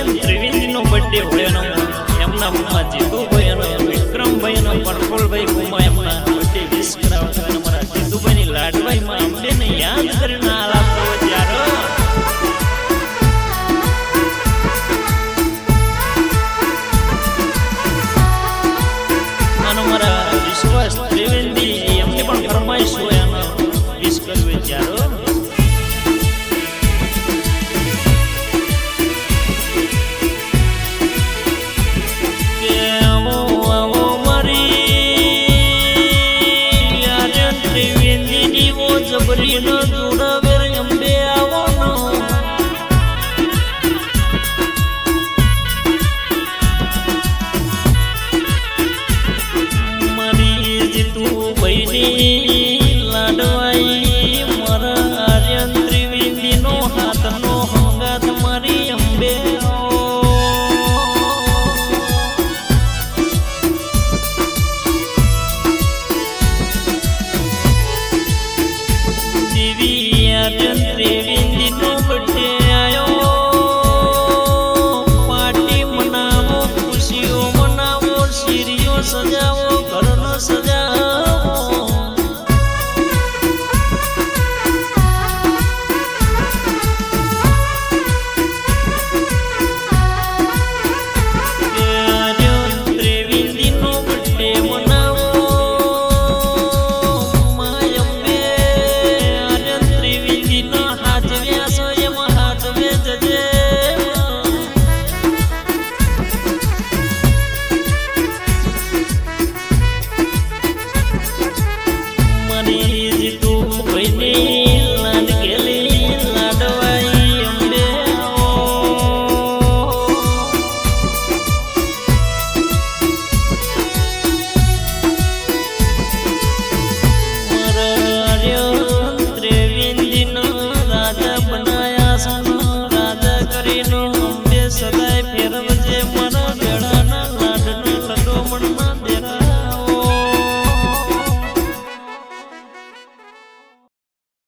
એમ ત્રિવેદીનો birthday હોયનો. એમના મમ્મા જીતુભાઈ એનો વિક્રમભાઈનો, પરફોલભાઈ ગુમા એમના બર્થડે વિશ કરાવતા અમારા જીતુભાઈની લાડભાઈમાં અંબેને યાદ કરીને આલાપ ત્યારે. મારા વિશ્વાસ ત્રિવેદી દીવો જબરીનો ન જોડાવે રે અંબે આવો નો મારી જીતું ભાઈની સજાવો.